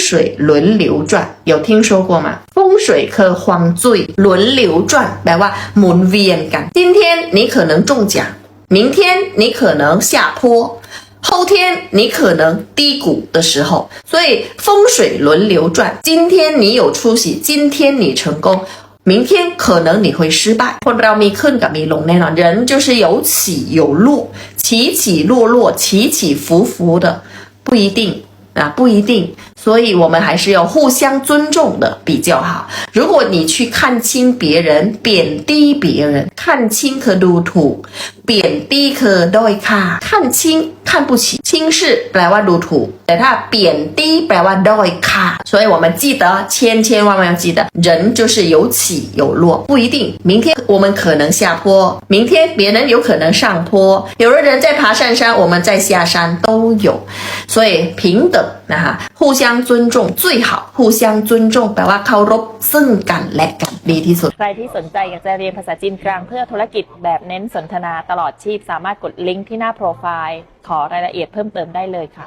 水轮流转有听说过吗风水คือความจุย轮流转แปลว่าหมุนเวียนกัน今天你可能中奖明天你可能下坡后天你可能低谷的时候，所以风水轮流转。今天你有出息，今天你成功，明天可能你会失败。คนเรามีขึ้นกับมีลงแน่นอน人就是有起有落，起起落落，起起伏伏的，不一定啊，不一定。 所以我们还是要互相尊重的比较好。如果你去看清别人，贬低别人，看清可ดูถูก贬低可ด้อยค่า看清看不起，轻视แปลว่าดูถูกแต่ถ้า贬低แปลว่าด้อยค่า所以我们记得，千千万万要记得，人就是有起有落，不一定。明天我们可能下坡，明天别人有可能上坡，有的人在爬上山，我们在下山都有，所以平等 นะฮะ互相尊重最好，互相尊重แปลว่าเคารพซึ่งกันและกันดีที่สุด ใครที่สนใจอยากจะเรียนภาษาจีนกลางเพื่อธุรกิจแบบเน้นสนทนาตลอดชีพ สามารถกดลิงก์ที่หน้าโปรไฟล์ ขอรายละเอียดเพิ่มเติมได้เลยค่ะ